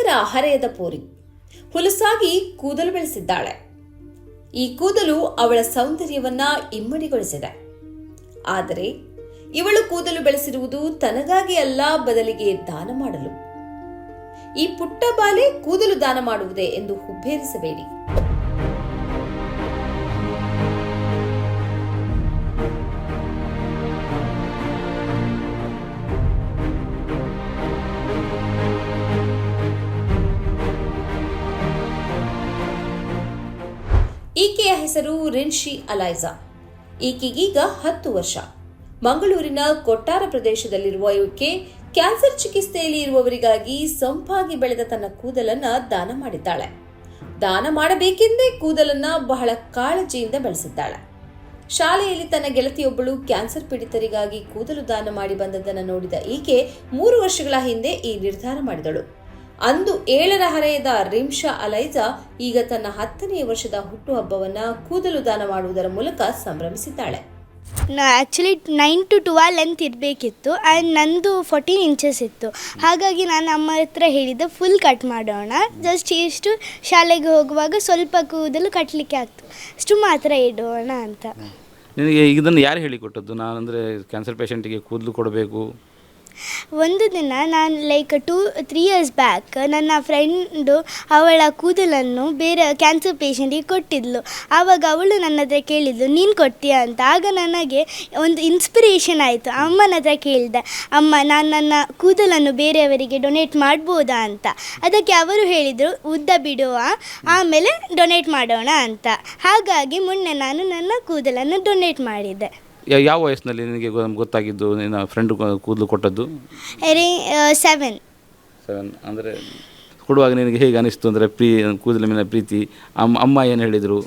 ಹತ್ತರ ಹರೆಯದ ಪೋರಿ. ಹುಲಸಾಗಿ ಕೂದಲು ಬೆಳೆಸಿದ್ದಾಳೆ. ಈ ಕೂದಲು ಅವಳ ಸೌಂದರ್ಯವನ್ನ ಇಮ್ಮಡಿಗೊಳಿಸಿದೆ. ಆದರೆ ಇವಳು ಕೂದಲು ಬೆಳೆಸಿರುವುದು ತನಗಾಗಿ ಅಲ್ಲ, ಬದಲಿಗೆ ದಾನ ಮಾಡಲು. ಈ ಪುಟ್ಟ ಬಾಲೆ ಕೂದಲು ದಾನ ಮಾಡುವುದೇ ಎಂದು ಹುಬ್ಬೇರಿಸಬೇಡಿ. ಈಕೆಯ ಹೆಸರು ರಿನ್ಶಿ ಅಲೈಜಾ. ಈಕೆಗೀಗ ಹತ್ತು ವರ್ಷ. ಮಂಗಳೂರಿನ ಕೊಟ್ಟಾರ ಪ್ರದೇಶದಲ್ಲಿರುವ ಈಕೆ ಕ್ಯಾನ್ಸರ್ ಚಿಕಿತ್ಸೆಯಲ್ಲಿ ಇರುವವರಿಗಾಗಿ ಸೊಂಪಾಗಿ ಬೆಳೆದ ತನ್ನ ಕೂದಲನ್ನ ದಾನ ಮಾಡಿದ್ದಾಳೆ. ದಾನ ಮಾಡಬೇಕೆಂದೇ ಕೂದಲನ್ನ ಬಹಳ ಕಾಳಜಿಯಿಂದ ಬೆಳೆಸಿದ್ದಾಳೆ. ಶಾಲೆಯಲ್ಲಿ ತನ್ನ ಗೆಳತಿಯೊಬ್ಬಳು ಕ್ಯಾನ್ಸರ್ ಪೀಡಿತರಿಗಾಗಿ ಕೂದಲು ದಾನ ಮಾಡಿ ಬಂದದ್ದನ್ನು ನೋಡಿದ ಈಕೆ ಮೂರು ವರ್ಷಗಳ ಹಿಂದೆ ಈ ನಿರ್ಧಾರ ಮಾಡಿದಳು. ಅಂದು ಏಳರ ಹರೆಯದ ರಿಮ್ಶಾ ಅಲೈಜಾ ಈಗ ತನ್ನ ಹತ್ತನೆಯ ವರ್ಷದ ಹುಟ್ಟುಹಬ್ಬವನ್ನ ಕೂದಲು ದಾನ ಮಾಡುವುದರ ಮೂಲಕ ಸಂಭ್ರಮಿಸಿದ್ದಾಳೆ. ನಾ actually nine to twelve length ಇರಬೇಕಿತ್ತು and ನಂದು ಫೋರ್ಟೀನ್ ಇಂಚಸ್ ಇತ್ತು. ಹಾಗಾಗಿ ನಾನು ಅಮ್ಮ ಹತ್ರ ಹೇಳಿದ್ದೆ ಫುಲ್ ಕಟ್ ಮಾಡೋಣ. ಜಸ್ಟ್ ಇಷ್ಟು ಶಾಲೆಗೆ ಹೋಗುವಾಗ ಸ್ವಲ್ಪ ಕೂದಲು ಕಟ್ಟಲಿಕ್ಕೆ ಆಗ್ತು. ಅಷ್ಟು ಮಾತ್ರ ಇಡೋಣ ಅಂತ. ನಿನಗೆ ಇದನ್ನು ಯಾರು ಹೇಳಿಕೊಟ್ಟದ್ದು? ನಾನು ಅಂದರೆ ಕ್ಯಾನ್ಸರ್ ಪೇಷಂಟಿಗೆ ಕೂದಲು ಕೊಡಬೇಕು. ಒಂದು ದಿನ ನಾನು like two three years back ನನ್ನ ಫ್ರೆಂಡು ಅವಳ ಕೂದಲನ್ನು ಬೇರೆ ಕ್ಯಾನ್ಸರ್ ಪೇಷಂಟಿಗೆ ಕೊಟ್ಟಿದ್ಲು. ಆವಾಗ ಅವಳು ನನ್ನ ಹತ್ರ ಕೇಳಿದ್ಲು, ನೀನು ಕೊಡ್ತೀಯ ಅಂತ? ಆಗ ನನಗೆ ಒಂದು ಇನ್ಸ್ಪಿರೇಷನ್ ಆಯಿತು. ಅಮ್ಮನ ಹತ್ರ ಕೇಳಿದೆ, ಅಮ್ಮ, ನಾನು ನನ್ನ ಕೂದಲನ್ನು ಬೇರೆಯವರಿಗೆ ಡೊನೇಟ್ ಮಾಡ್ಬೋದಾ ಅಂತ? ಅದಕ್ಕೆ ಅವರು ಹೇಳಿದರು, ಉದ್ದ ಬಿಡುವ, ಆಮೇಲೆ ಡೊನೇಟ್ ಮಾಡೋಣ ಅಂತ. ಹಾಗಾಗಿ ಮೊನ್ನೆ ನಾನು ನನ್ನ ಕೂದಲನ್ನು ಡೊನೇಟ್ ಮಾಡಿದ್ದೆ. ಯಾ- ಯಾವ ವಯಸ್ಸಿನಲ್ಲಿ ನಿನಗೆ ಗೊ- ಗೊತ್ತಾಗಿದ್ದು? ನಿನ್ನ ಫ್ರೆಂಡ್ ಕೂದಲು ಕೊಟ್ಟದ್ದು? ಸೆವೆನ್ ಸೆವೆನ್ ಅಂದರೆ ಕೊಡುವಾಗ ನಿನಗೆ ಹೇಗೆ ಅನಿಸ್ತು? ಅಂದರೆ ಪ್ರೀ ಕೂದಲ ಮೇಲೆ ಪ್ರೀತಿ. ಅಮ್ಮ ಅಮ್ಮ ಏನು ಹೇಳಿದರು?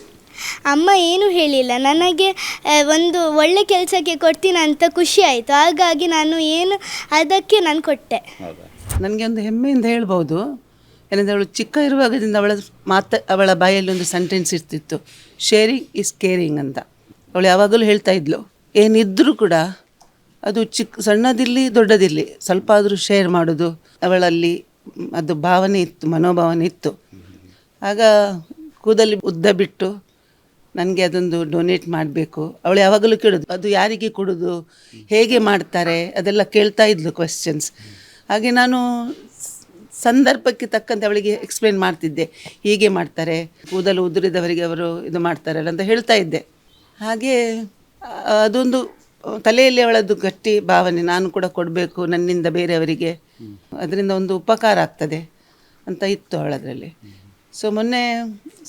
ಅಮ್ಮ ಏನೂ ಹೇಳಿಲ್ಲ. ನನಗೆ ಆ, ಒಂದು ಒಳ್ಳೆ ಕೆಲಸಕ್ಕೆ ಕೊಡ್ತೀನಿ ಅಂತ ಖುಷಿ ಆಯಿತು. ಹಾಗಾಗಿ ನಾನು ಏನು ಅದಕ್ಕೆ ನಾನು ಕೊಟ್ಟೆ. ಹೌದಾ? ನನಗೆ ಒಂದು ಹೆಮ್ಮೆಯಿಂದ ಹೇಳ್ಬೋದು. ಏನಂದರೆ ಅವಳು ಚಿಕ್ಕ ಇರುವಾಗದಿಂದ ಅವಳ ಮಾತ ಅವಳ ಬಾಯಲ್ಲಿ ಒಂದು ಸೆಂಟೆನ್ಸ್ ಇರ್ತಿತ್ತು. ಶೇರಿಂಗ್ ಇಸ್ ಕೇರಿಂಗ್ ಅಂತ. ಅವಳು ಯಾವಾಗಲೂ ಹೇಳ್ತಾ ಇದ್ಲು. ಏನಿದ್ರೂ ಕೂಡ ಅದು ಚಿಕ್ಕ ಸಣ್ಣದಿರಲಿ ದೊಡ್ಡದಿರಲಿ ಸ್ವಲ್ಪ ಆದರೂ ಶೇರ್ ಮಾಡೋದು ಅವಳಲ್ಲಿ ಅದು ಭಾವನೆ ಇತ್ತು, ಮನೋಭಾವನೆ ಇತ್ತು. ಆಗ ಕೂದಲು ಉದ್ದ ಬಿಟ್ಟು ನನಗೆ ಅದೊಂದು ಡೊನೇಟ್ ಮಾಡಬೇಕು. ಅವಳು ಯಾವಾಗಲೂ ಕೇಳೋದು, ಅದು ಯಾರಿಗೆ ಕೊಡೋದು, ಹೇಗೆ ಮಾಡ್ತಾರೆ, ಅದೆಲ್ಲ ಕೇಳ್ತಾ ಇದ್ಲು ಕ್ವೆಶ್ಚನ್ಸ್ ಹಾಗೆ ನಾನು ಸಂದರ್ಭಕ್ಕೆ ತಕ್ಕಂತೆ ಅವಳಿಗೆ ಎಕ್ಸ್ಪ್ಲೇನ್ ಮಾಡ್ತಿದ್ದೆ, ಹೀಗೆ ಮಾಡ್ತಾರೆ, ಕೂದಲು ಉದುರಿದವರಿಗೆ ಅವರು ಇದು ಮಾಡ್ತಾರಲ್ಲ ಅಂತ ಹೇಳ್ತಾ ಇದ್ದೆ. ಹಾಗೆ ಅದೊಂದು, ತಲೆಯಲ್ಲಿ ಅವಳದ್ದು ಗಟ್ಟಿ ಭಾವನೆ, ನಾನು ಕೂಡ ಕೊಡಬೇಕು ನನ್ನಿಂದ ಬೇರೆಯವರಿಗೆ. ಅದರಿಂದ ಒಂದು ಉಪಕಾರ ಆಗ್ತದೆ ಅಂತ ಇತ್ತು ಅವಳದರಲ್ಲಿ. ಸೊ ಮೊನ್ನೆ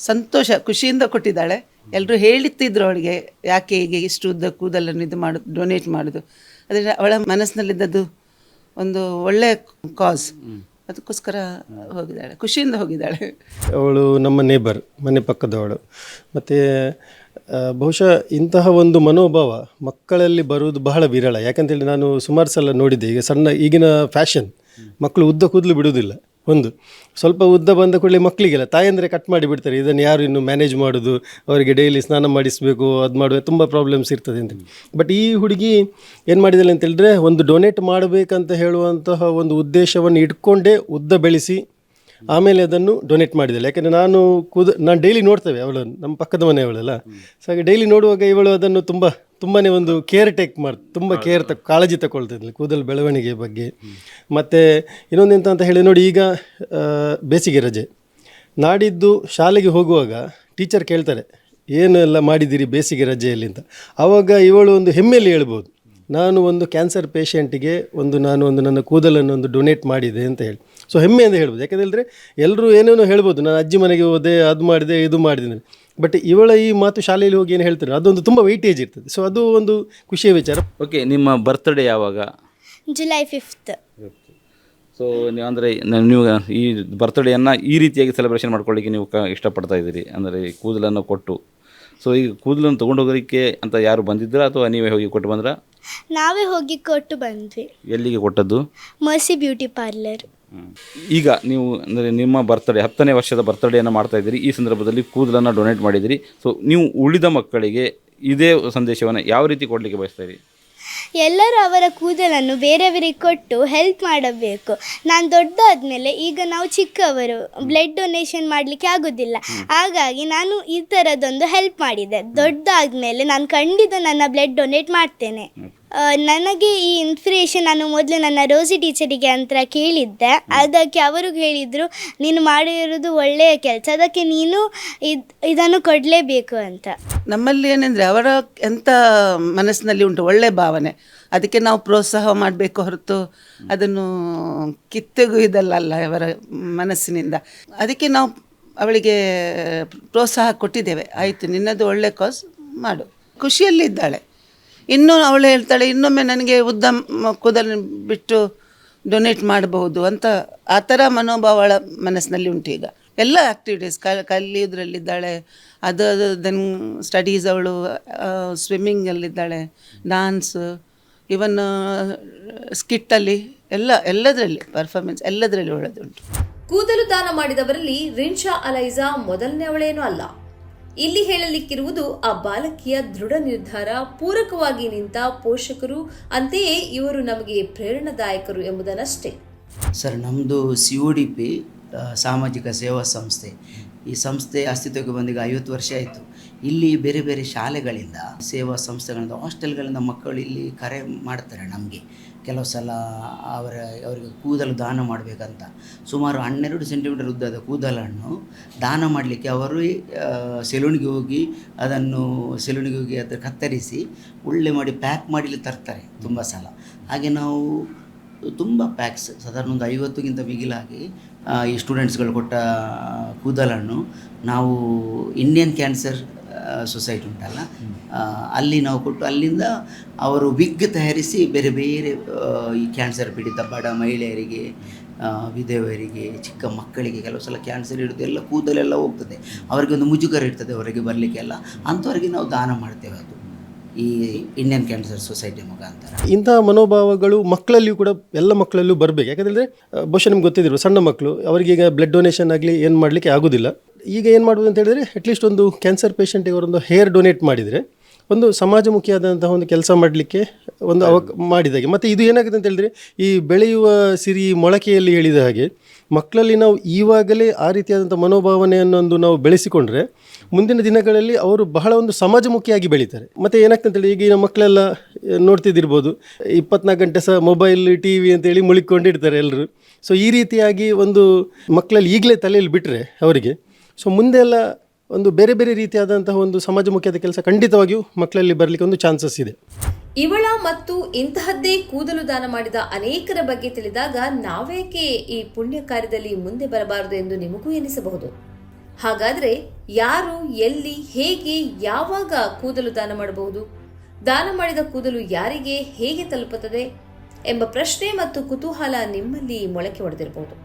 ಸಂತೋಷ, ಖುಷಿಯಿಂದ ಕೊಟ್ಟಿದ್ದಾಳೆ. ಎಲ್ಲರೂ ಹೇಳುತ್ತಿದ್ರು ಅವಳಿಗೆ ಯಾಕೆ ಹೀಗೆ ಇಷ್ಟು ಉದ್ದ ಕೂದಲನ್ನು ಇದು ಮಾಡೋದು ಡೊನೇಟ್ ಮಾಡೋದು. ಅದರಿಂದ ಅವಳ ಮನಸ್ಸಿನಲ್ಲಿದ್ದದ್ದು ಒಂದು ಒಳ್ಳೆಯ ಕಾಸ್ ಅದಕ್ಕೋಸ್ಕರ ಹೋಗಿದ್ದಾಳೆ, ಖುಷಿಯಿಂದ ಹೋಗಿದ್ದಾಳೆ. ಅವಳು ನಮ್ಮ ನೇಬರ್ ಮನೆ ಪಕ್ಕದವಳು. ಮತ್ತು ಬಹುಶಃ ಇಂತಹ ಒಂದು ಮನೋಭಾವ ಮಕ್ಕಳಲ್ಲಿ ಬರುವುದು ಬಹಳ ವಿರಳ. ಯಾಕಂತೇಳಿ ನಾನು ಸುಮಾರು ಸಲ ನೋಡಿದ್ದೆ. ಈಗ ಸಣ್ಣ ಈಗಿನ ಫ್ಯಾಷನ್ ಮಕ್ಕಳು ಉದ್ದ ಕೂದಲು ಬಿಡುವುದಿಲ್ಲ. ಒಂದು. ಸ್ವಲ್ಪ ಉದ್ದ ಬಂದ ಕೂಡಲೇ ಮಕ್ಕಳಿಗೆಲ್ಲ ತಾಯಂದರೆ ಕಟ್ ಮಾಡಿ ಬಿಡ್ತಾರೆ. ಇದನ್ನು ಯಾರು ಇನ್ನು ಮ್ಯಾನೇಜ್ ಮಾಡೋದು? ಅವರಿಗೆ ಡೈಲಿ ಸ್ನಾನ ಮಾಡಿಸಬೇಕು, ಅದು ಮಾಡುವ ತುಂಬ ಪ್ರಾಬ್ಲಮ್ಸ್ ಇರ್ತದೆ ಅಂತ. ಬಟ್ ಈ ಹುಡುಗಿ ಏನು ಮಾಡಿದಳೆ ಅಂತ ಹೇಳಿದ್ರೆ ಒಂದು ಡೊನೇಟ್ ಮಾಡಬೇಕಂತ ಹೇಳುವಂತಹ ಒಂದು ಉದ್ದೇಶವನ್ನು ಇಟ್ಕೊಂಡೇ ಉದ್ದ ಬೆಳೆಸಿ ಆಮೇಲೆ ಅದನ್ನು ಡೊನೇಟ್ ಮಾಡಿದ್ದಾಳೆ ಯಾಕಂದರೆ ನಾನು ಕೂದ ನಾನು ಡೈಲಿ ನೋಡ್ತೇವೆ ಅವಳು ನಮ್ಮ ಪಕ್ಕದ ಮನೆಯವಳಲ್ಲ. ಸೊ ಹಾಗೆ ಡೈಲಿ ನೋಡುವಾಗ ಇವಳು ಅದನ್ನು ತುಂಬ ತುಂಬಾ ಒಂದು ಕೇರ್ ಟೇಕ್ ಮಾಡಿ ತುಂಬ ಕೇರ್ ತ ಕಾಳಜಿ ತಗೊಳ್ತಿದ್ಲು ಕೂದಲು ಬೆಳವಣಿಗೆ ಬಗ್ಗೆ. ಮತ್ತು ಇನ್ನೊಂದು ಎಂತ ಅಂತ ಹೇಳಿ ನೋಡಿ ಈಗ ಬೇಸಿಗೆ ರಜೆ. ನಾಡಿದ್ದು ಶಾಲೆಗೆ ಹೋಗುವಾಗ ಟೀಚರ್ ಕೇಳ್ತಾರೆ ಏನು ಎಲ್ಲ ಮಾಡಿದ್ದೀರಿ ಬೇಸಿಗೆ ರಜೆಯಲ್ಲಿ ಅಂತ. ಆವಾಗ ಇವಳು ಒಂದು ಹೆಮ್ಮೆಯಲ್ಲಿ ಹೇಳ್ಬೋದು. ನಾನು ಒಂದು ಕ್ಯಾನ್ಸರ್ ಪೇಷಂಟಿಗೆ ಒಂದು ನಾನು ಒಂದು ನನ್ನ ಕೂದಲನ್ನು ಒಂದು ಡೊನೇಟ್ ಮಾಡಿದೆ ಅಂತ ಹೇಳಿ. ಸೊ ಅಂತ ಹೇಳ್ಬೋದು. ಯಾಕಂದರೆ ಎಲ್ಲರೂ ಏನೇನೋ ಹೇಳ್ಬೋದು. ನಾನು ಅಜ್ಜಿ ಮನೆಗೆ ಹೋದೆ ಅದು ಮಾಡಿದೆ ಇದು ಮಾಡಿದೆ ಬಟ್ ಇವಳ ಈ ಮಾತು ಶಾಲೆಯಲ್ಲಿ ಹೋಗಿ ಏನು ಹೇಳ್ತಾರೆ? ಅದೊಂದು ತುಂಬ ವೈಟೇಜ್ ಇರ್ತದೆ. ಸೊ ಅದು ಒಂದು ಖುಷಿಯ ವಿಚಾರ. ಓಕೆ ನಿಮ್ಮ ಬರ್ತ್ಡೇ ಯಾವಾಗ? ಜುಲೈ ಫಿಫ್ತ್ ಸೊ ನೀವು ಅಂದರೆ ನೀವು ಈ ಬರ್ತ್ಡೇಯನ್ನು ಈ ರೀತಿಯಾಗಿ ಸೆಲೆಬ್ರೇಷನ್ ಮಾಡ್ಕೊಳ್ಳಿಕ್ಕೆ ನೀವು ಕ ಇಷ್ಟಪಡ್ತಾ ಇದ್ದೀರಿ? ಅಂದರೆ ಕೂದಲನ್ನು ಕೊಟ್ಟು. ಸೊ ಈಗ ಕೂದಲನ್ನು ತೊಗೊಂಡು ಹೋಗೋದಕ್ಕೆ ಅಂತ ಯಾರು ಬಂದಿದ್ದೀರಾ ಅಥವಾ ನೀವೇ ಹೋಗಿ ಕೊಟ್ಟು ಬಂದ್ರಾ? ನಾವೇ ಹೋಗಿ ಕೊಟ್ಟು ಬಂದ್ವಿ. ಎಲ್ಲಿಗೆ ಕೊಟ್ಟದ್ದು? ಮರ್ಸಿ ಬ್ಯೂಟಿ ಪಾರ್ಲರ್ ಈಗ ನೀವು ಅಂದರೆ ನಿಮ್ಮ ಬರ್ತಡೇ ಹತ್ತನೇ ವರ್ಷದ ಬರ್ತಡೇಯನ್ನು ಮಾಡ್ತಾ ಇದ್ದೀರಿ. ಈ ಸಂದರ್ಭದಲ್ಲಿ ಕೂದಲನ್ನು ಡೊನೇಟ್ ಮಾಡಿದ್ದೀರಿ. ಸೊ ನೀವು ಉಳಿದ ಮಕ್ಕಳಿಗೆ ಇದೇ ಸಂದೇಶವನ್ನು ಯಾವ ರೀತಿ ಕೊಡಲಿಕ್ಕೆ ಬಯಸ್ತಾ ಇದ್ದೀರಿ? ಎಲ್ಲರೂ ಅವರ ಕೂದಲನ್ನು ಬೇರೆಯವರಿಗೆ ಕೊಟ್ಟು ಹೆಲ್ಪ್ ಮಾಡಬೇಕು. ನಾನು ದೊಡ್ಡದಾದ್ಮೇಲೆ ಈಗ ನಾವು ಚಿಕ್ಕವರು ಬ್ಲಡ್ ಡೊನೇಷನ್ ಮಾಡಲಿಕ್ಕೆ ಆಗೋದಿಲ್ಲ. ಹಾಗಾಗಿ ನಾನು ಈ ಥರದೊಂದು ಹೆಲ್ಪ್ ಮಾಡಿದೆ. ದೊಡ್ಡದಾದ್ಮೇಲೆ ನಾನು ಖಂಡಿತ ನನ್ನ ಬ್ಲಡ್ ಡೊನೇಟ್ ಮಾಡ್ತೇನೆ. ನನಗೆ ಈ ಇನ್ಸ್ಪಿರೇಷನ್ ನಾನು ಮೊದಲು ನನ್ನ ರೋಸಿ ಟೀಚರಿಗೆ ಅಂತ ಕೇಳಿದ್ದೆ. ಅದಕ್ಕೆ ಅವರು ಹೇಳಿದರು, ನೀನು ಮಾಡಿರೋದು ಒಳ್ಳೆಯ ಕೆಲಸ, ಅದಕ್ಕೆ ನೀನು ಇದು, ಇದನ್ನು ಕೊಡಲೇಬೇಕು ಅಂತ. ನಮ್ಮಲ್ಲಿ ಏನಂದರೆ ಅವರ ಎಂಥ ಮನಸ್ಸಿನಲ್ಲಿ ಉಂಟು ಒಳ್ಳೆಯ ಭಾವನೆ. ಅದಕ್ಕೆ ನಾವು ಪ್ರೋತ್ಸಾಹ ಮಾಡಬೇಕು ಹೊರತು ಅದನ್ನು ಕಿತ್ತೊಗೆಯುವುದಲ್ಲ ಅಲ್ಲ ಅವರ ಮನಸ್ಸಿನಿಂದ. ಅದಕ್ಕೆ ನಾವು ಅವಳಿಗೆ ಪ್ರೋತ್ಸಾಹ ಕೊಟ್ಟಿದ್ದೇವೆ. ಆಯಿತು, ನಿನ್ನದು ಒಳ್ಳೆ ಕಾಸ್ ಮಾಡು. ಖುಷಿಯಲ್ಲಿದ್ದಾಳೆ. ಇನ್ನೂ ಅವಳು ಹೇಳ್ತಾಳೆ, ಇನ್ನೊಮ್ಮೆ ನನಗೆ ಉದ್ದ ಕೂದಲು ಬಿಟ್ಟು ಡೊನೇಟ್ ಮಾಡಬಹುದು ಅಂತ. ಆ ಥರ ಮನೋಭಾವ ಅವಳ ಮನಸ್ಸಿನಲ್ಲಿ ಉಂಟು ಈಗ. ಎಲ್ಲ ಆ್ಯಕ್ಟಿವಿಟೀಸ್ ಕಲ್ ಕಲಿಯೋದ್ರಲ್ಲಿದ್ದಾಳೆ ಅದು ದೆನ್ ಸ್ಟಡೀಸ್ ಅವಳು ಸ್ವಿಮ್ಮಿಂಗಲ್ಲಿದ್ದಾಳೆ ಡಾನ್ಸ್ ಇವನ್ ಸ್ಕಿಟ್ಟಲ್ಲಿ ಎಲ್ಲ, ಎಲ್ಲದರಲ್ಲಿ ಪರ್ಫಾರ್ಮೆನ್ಸ್ ಎಲ್ಲದರಲ್ಲಿ ಒಳ್ಳೆದುಂಟು. ಕೂದಲು ದಾನ ಮಾಡಿದವರಲ್ಲಿ ರಿನ್ಶಾ ಅಲೈಜಾ ಮೊದಲನೆಯವಳೇನೂ ಅಲ್ಲ. ಇಲ್ಲಿ ಹೇಳಲಿಕ್ಕಿರುವುದು ಆ ಬಾಲಕಿಯ ದೃಢ ನಿರ್ಧಾರ, ಪೂರಕವಾಗಿ ನಿಂತ ಪೋಷಕರು, ಅಂತೆಯೇ ಇವರು ನಮಗೆ ಪ್ರೇರಣಾದಾಯಕರು ಎಂಬುದನ್ನಷ್ಟೇ. ಸರ್ ನಮ್ಮದು ಸಿ ಒ ಡಿ ಪಿ ಸಾಮಾಜಿಕ ಸೇವಾ ಸಂಸ್ಥೆ. ಈ ಸಂಸ್ಥೆ ಅಸ್ತಿತ್ವಕ್ಕೆ ಬಂದಿಗೆ ಐವತ್ತು ವರ್ಷ ಆಯಿತು. ಇಲ್ಲಿ ಬೇರೆ ಬೇರೆ ಶಾಲೆಗಳಿಂದ ಸೇವಾ ಸಂಸ್ಥೆಗಳಿಂದ ಹಾಸ್ಟೆಲ್ಗಳಿಂದ ಮಕ್ಕಳು ಇಲ್ಲಿ ಕರೆ ಮಾಡ್ತಾರೆ ನಮಗೆ. ಕೆಲವು ಸಲ ಅವರ, ಅವರಿಗೆ ಕೂದಲು ದಾನ ಮಾಡಬೇಕಂತ. ಸುಮಾರು ಹನ್ನೆರಡು ಸೆಂಟಿಮೀಟರ್ ಉದ್ದದ ಕೂದಲನ್ನು ದಾನ ಮಾಡಲಿಕ್ಕೆ ಅವರು ಸೆಲೂನಿಗೆ ಹೋಗಿ ಅದನ್ನು ಸೆಲೂನಿಗೆ ಹೋಗಿ ಅದನ್ನು ಕತ್ತರಿಸಿ ಒಳ್ಳೆ ಮಾಡಿ ಪ್ಯಾಕ್ ಮಾಡಿ ತರ್ತಾರೆ ತುಂಬ ಸಲ. ಹಾಗೆ ನಾವು ತುಂಬ ಪ್ಯಾಕ್ಸ್ ಸಾಧಾರಣ ಒಂದು ಐವತ್ತಕ್ಕಿಂತ ಮಿಗಿಲಾಗಿ ಈ ಸ್ಟೂಡೆಂಟ್ಸ್ಗಳು ಕೊಟ್ಟ ಕೂದಲನ್ನು ನಾವು ಇಂಡಿಯನ್ ಕ್ಯಾನ್ಸರ್ ಸೊಸೈಟಿ ಉಂಟಲ್ಲ? ಅಲ್ಲಿ ನಾವು ಕೊಟ್ಟು ಅಲ್ಲಿಂದ ಅವರು ವಿಗ್ ತಯಾರಿಸಿ ಬೇರೆ ಬೇರೆ ಈ ಕ್ಯಾನ್ಸರ್ ಪೀಡಿತ ಬಡ ಮಹಿಳೆಯರಿಗೆ ವಿಧವೆಯರಿಗೆ, ಚಿಕ್ಕ ಮಕ್ಕಳಿಗೆ ಕೆಲವು ಸಲ ಕ್ಯಾನ್ಸರ್ ಇರುತ್ತೆ ಎಲ್ಲ ಕೂದಲೆಲ್ಲ ಹೋಗ್ತದೆ. ಅವರಿಗೆ ಒಂದು ಮುಜುಗರ ಇರ್ತದೆ ಹೊರಗೆ ಬರಲಿಕ್ಕೆಲ್ಲ ಅಂಥವರಿಗೆ ನಾವು ದಾನ ಮಾಡ್ತೇವೆ ಅದು. ಈ ಇಂಡಿಯನ್ ಕ್ಯಾನ್ಸರ್ ಸೊಸೈಟಿ ಮುಖಾಂತರ. ಇಂತಹ ಮನೋಭಾವಗಳು ಮಕ್ಕಳಲ್ಲಿಯೂ ಕೂಡ ಎಲ್ಲ ಮಕ್ಕಳಲ್ಲೂ ಬರಬೇಕು. ಯಾಕಂದರೆ ಬಹುಶಃ ನಿಮ್ಗೆ ಗೊತ್ತಿದ್ರು ಸಣ್ಣ ಮಕ್ಕಳು ಅವರಿಗೆ ಈಗ ಬ್ಲಡ್ ಡೊನೇಷನ್ ಆಗಲಿ ಏನು ಮಾಡಲಿಕ್ಕೆ ಆಗೋದಿಲ್ಲ. ಈಗ ಏನು ಮಾಡ್ಬೋದು ಅಂತ ಹೇಳಿದರೆ ಅಟ್ಲೀಸ್ಟ್ ಒಂದು ಕ್ಯಾನ್ಸರ್ ಪೇಷಂಟಿಗೆ ಅವರೊಂದು ಹೇರ್ ಡೊನೇಟ್ ಮಾಡಿದರೆ, ಒಂದು ಸಮಾಜಮುಖಿಯಾದಂತಹ ಒಂದು ಕೆಲಸ ಮಾಡಲಿಕ್ಕೆ ಒಂದು ಅವಕ್ ಮಾಡಿದಾಗೆ. ಮತ್ತು ಇದು ಏನಾಗುತ್ತೆ ಅಂತ ಹೇಳಿದ್ರೆ, ಈ ಬೆಳೆಯುವ ಸಿರಿ ಮೊಳಕೆಯಲ್ಲಿ ಹೇಳಿದ ಹಾಗೆ, ಮಕ್ಕಳಲ್ಲಿ ನಾವು ಈವಾಗಲೇ ಆ ರೀತಿಯಾದಂಥ ಮನೋಭಾವನೆಯನ್ನೊಂದು ನಾವು ಬೆಳೆಸಿಕೊಂಡ್ರೆ, ಮುಂದಿನ ದಿನಗಳಲ್ಲಿ ಅವರು ಬಹಳ ಒಂದು ಸಮಾಜಮುಖಿಯಾಗಿ ಬೆಳೀತಾರೆ. ಮತ್ತು ಏನಾಗ್ತದೆ ಅಂತೇಳಿ ಈಗಿನ ಮಕ್ಕಳೆಲ್ಲ ನೋಡ್ತಿದ್ದಿರ್ಬೋದು, ಇಪ್ಪತ್ನಾಲ್ಕು ಗಂಟೆ ಸಹ ಮೊಬೈಲ್ ಟಿ ವಿ ಅಂತೇಳಿ ಮುಳುಕೊಂಡಿರ್ತಾರೆ ಎಲ್ಲರೂ ಸೊ ಈ ರೀತಿಯಾಗಿ ಒಂದು ಮಕ್ಕಳಲ್ಲಿ ಈಗಲೇ ತಲೆಯಲ್ಲಿ ಬಿಟ್ಟರೆ ಅವರಿಗೆ ಸೊ ಮುಂದೆ ಎಲ್ಲ ಒಂದು ಬೇರೆ ಬೇರೆ ರೀತಿಯಾದಂತಹ ಒಂದು ಸಮಾಜಮುಖಿಯಾದ ಕೆಲಸ ಖಂಡಿತವಾಗಿಯೂ ಮಕ್ಕಳಲ್ಲಿ ಬರಲಿಕ್ಕೆ ಒಂದು ಚಾನ್ಸಸ್ ಇದೆ. ಇವಳ ಮತ್ತು ಇಂತಹದ್ದೇ ಕೂದಲು ದಾನ ಮಾಡಿದ ಅನೇಕರ ಬಗ್ಗೆ ತಿಳಿದಾಗ ನಾವೇಕೆ ಈ ಪುಣ್ಯ ಕಾರ್ಯದಲ್ಲಿ ಮುಂದೆ ಬರಬಾರದು ಎಂದು ನಿಮಗೂ ಎನಿಸಬಹುದು. ಹಾಗಾದ್ರೆ ಯಾರು, ಎಲ್ಲಿ, ಹೇಗೆ, ಯಾವಾಗ ಕೂದಲು ದಾನ ಮಾಡಬಹುದು? ದಾನ ಮಾಡಿದ ಕೂದಲು ಯಾರಿಗೆ ಹೇಗೆ ತಲುಪುತ್ತದೆ ಎಂಬ ಪ್ರಶ್ನೆ ಮತ್ತು ಕುತೂಹಲ ನಿಮ್ಮಲ್ಲಿ ಮೊಳಕೆ ಹೊಡೆದಿರಬಹುದು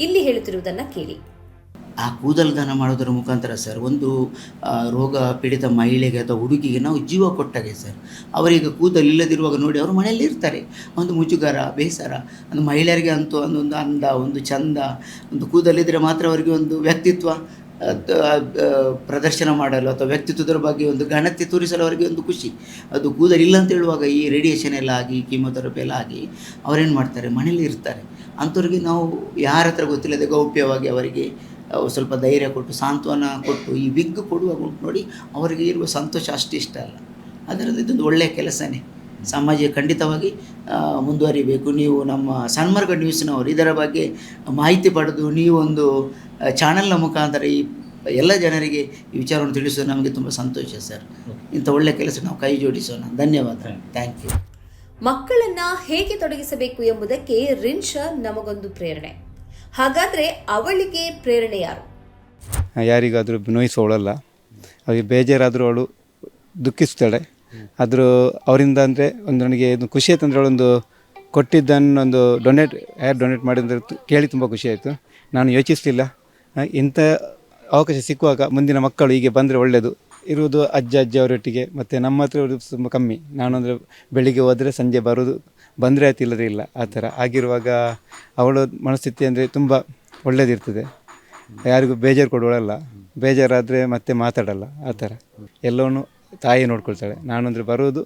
ಇಲ್ಲಿ ಹೇಳುತ್ತಿರುವುದನ್ನ ಕೇಳಿ. ಆ ಕೂದಲು ದಾನ ಮಾಡೋದರ ಮುಖಾಂತರ ಸರ್, ಒಂದು ರೋಗ ಪೀಡಿತ ಮಹಿಳೆಗೆ ಅಥವಾ ಹುಡುಗಿಗೆ ನಾವು ಜೀವ ಕೊಟ್ಟಾಗೆ ಸರ್. ಅವರಿಗೆ ಕೂದಲು ಇಲ್ಲದಿರುವಾಗ ನೋಡಿ ಅವರು ಮನೆಯಲ್ಲಿ ಇರ್ತಾರೆ. ಒಂದು ಮುಜುಗರ, ಬೇಸರ, ಒಂದು ಮಹಿಳೆಯರಿಗೆ ಅಂತೂ ಒಂದು ಅಂದ, ಒಂದು ಚಂದ, ಒಂದು ಕೂದಲಿದ್ದರೆ ಮಾತ್ರ ಅವರಿಗೆ ಒಂದು ವ್ಯಕ್ತಿತ್ವ ಪ್ರದರ್ಶನ ಮಾಡಲು ಅಥವಾ ವ್ಯಕ್ತಿತ್ವದ ಬಗ್ಗೆ ಒಂದು ಘನತೆ ತೋರಿಸಲು ಅವರಿಗೆ ಒಂದು ಖುಷಿ. ಅದು ಕೂದಲಿಲ್ಲ ಅಂತ ಹೇಳುವಾಗ ಈ ರೇಡಿಯೇಷನ್ ಎಲ್ಲ ಆಗಿ ಕೀಮೊಥೆರಪಿ ಎಲ್ಲ ಆಗಿ ಅವರೇನು ಮಾಡ್ತಾರೆ? ಮನೇಲಿ ಇರ್ತಾರೆ. ಅಂಥವ್ರಿಗೆ ನಾವು ಯಾರ ಹತ್ರ ಗೊತ್ತಿಲ್ಲದೆ ಗೌಪ್ಯವಾಗಿ ಅವರಿಗೆ ಅವು ಸ್ವಲ್ಪ ಧೈರ್ಯ ಕೊಟ್ಟು, ಸಾಂತ್ವನ ಕೊಟ್ಟು, ಈ ವಿಗ್ ಕೊಡುವಾಗ ಉಂಟು ನೋಡಿ ಅವರಿಗೆ ಇರುವ ಸಂತೋಷ ಅಷ್ಟು ಇಷ್ಟ ಅಲ್ಲ. ಅದರಲ್ಲಿ ಇದೊಂದು ಒಳ್ಳೆಯ ಕೆಲಸನೇ. ಸಮಾಜ ಖಂಡಿತವಾಗಿ ಮುಂದುವರಿಬೇಕು. ನೀವು ನಮ್ಮ ಸನ್ಮಾರ್ಗ ನ್ಯೂಸ್ನವರು, ಇದರ ಬಗ್ಗೆ ಮಾಹಿತಿ ಪಡೆದು ನೀವೊಂದು ಚಾನಲ್ನ ಮುಖಾಂತರ ಈ ಎಲ್ಲ ಜನರಿಗೆ ಈ ವಿಚಾರವನ್ನು ತಿಳಿಸೋದು ನಮಗೆ ತುಂಬ ಸಂತೋಷ ಸರ್. ಇಂಥ ಒಳ್ಳೆಯ ಕೆಲಸ ನಾವು ಕೈ ಜೋಡಿಸೋಣ. ಧನ್ಯವಾದ. Thank you. ಮಕ್ಕಳನ್ನ ಹೇಗೆ ತೊಡಗಿಸಬೇಕು ಎಂಬುದಕ್ಕೆ ರಿನ್ಷ ನಮಗೊಂದು ಪ್ರೇರಣೆ. ಹಾಗಾದ್ರೆ ಅವಳಿಗೆ ಪ್ರೇರಣೆ ಯಾರು? ಯಾರಿಗಾದರೂ ನೋಯಿಸೋಳಲ್ಲ. ಅವರಿಗೆ ಬೇಜಾರಾದರೂ ಅವಳು ದುಃಖಿಸ್ತಾಳೆ. ಆದರೂ ಅವರಿಂದ ಅಂದರೆ ಒಂದು ನನಗೆ ಇದು ಖುಷಿ ಆಯ್ತು ಅಂದರೆ ಅವಳೊಂದು ಕೊಟ್ಟಿದ್ದನ್ನು ಒಂದು ಡೊನೇಟ್ ಯಾರು ಡೊನೇಟ್ ಮಾಡಿದ್ರೆ ಕೇಳಿ ತುಂಬ ಖುಷಿ ಆಯಿತು. ನಾನು ಯೋಚಿಸಲಿಲ್ಲ. ಇಂಥ ಅವಕಾಶ ಸಿಕ್ಕುವಾಗ ಮುಂದಿನ ಮಕ್ಕಳು ಹೀಗೆ ಬಂದರೆ ಒಳ್ಳೆಯದು ಇರುವುದು ಅಜ್ಜ, ಅಜ್ಜಿ ಅವರೊಟ್ಟಿಗೆ, ಮತ್ತು ನಮ್ಮ ಹತ್ರ ತುಂಬ ಕಮ್ಮಿ. ನಾನು ಅಂದರೆ ಬೆಳಿಗ್ಗೆ ಹೋದರೆ ಸಂಜೆ ಬರೋದು ಬಂದರೆ ಆಯ್ತು ಇಲ್ಲದೇ ಇಲ್ಲ, ಆ ಥರ. ಆಗಿರುವಾಗ ಅವಳ ಮನಸ್ಥಿತಿ ಅಂದರೆ ತುಂಬ ಒಳ್ಳೆಯದಿರ್ತದೆ ಯಾರಿಗೂ ಬೇಜಾರು ಕೊಡೋಳಲ್ಲ. ಬೇಜಾರಾದರೆ ಮತ್ತೆ ಮಾತಾಡಲ್ಲ, ಆ ಥರ. ಎಲ್ಲವನ್ನು ತಾಯಿ ನೋಡ್ಕೊಳ್ತಾಳೆ. ನಾನು ಅಂದರೆ ಬರೋದು,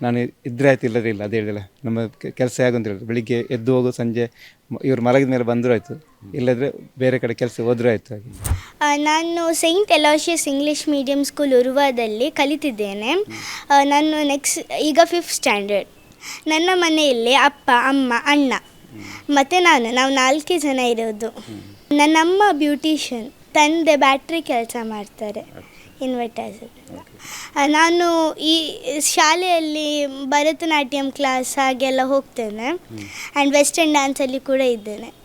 ನಾನು ಇದ್ರೆ ಆಯ್ತು ಇಲ್ಲದೇ ಇಲ್ಲ, ಅದು ಹೇಳಿದಲ್ಲ. ನಮ್ಮ ಕೆಲಸ ಹೇಗೆ ಅಂತ ಹೇಳಿದ್ರು. ಬೆಳಿಗ್ಗೆ ಎದ್ದು ಹೋಗು ಸಂಜೆ ಇವ್ರು ಮಲಗಿದ ಮೇಲೆ ಬಂದರೂ ಆಯಿತು. ಇಲ್ಲದ್ರೆ ಬೇರೆ ಕಡೆ ಕೆಲಸ ಹೋದರೂ ಆಯಿತು ಹಾಗೆ. ನಾನು saint Aloysius English medium school ಉರುವಾದಲ್ಲಿ ಕಲಿತಿದ್ದೇನೆ. ನಾನು ನೆಕ್ಸ್ಟ್ ಈಗ ಫಿಫ್ತ್ ಸ್ಟ್ಯಾಂಡರ್ಡ್ ನನ್ನ ಮನೆಯಲ್ಲಿ ಅಪ್ಪ ಅಮ್ಮ ಅಣ್ಣ. ಮತ್ತು ನಾನು ನಾವು ನಾಲ್ಕೇ ಜನ ಇರೋದು. ನನ್ನಮ್ಮ ಬ್ಯೂಟಿಷಿಯನ್ ತಂದೆ ಬ್ಯಾಟ್ರಿ ಕೆಲಸ ಮಾಡ್ತಾರೆ ಇನ್ವರ್ಟರ್ಸ್. ನಾನು ಈ ಶಾಲೆಯಲ್ಲಿ ಭರತನಾಟ್ಯಂ ಕ್ಲಾಸ್ ಹಾಗೆಲ್ಲ ಹೋಗ್ತೇನೆ. ಆ್ಯಂಡ್ ವೆಸ್ಟರ್ನ್ ಡ್ಯಾನ್ಸಲ್ಲಿ ಕೂಡ ಇದ್ದೇನೆ.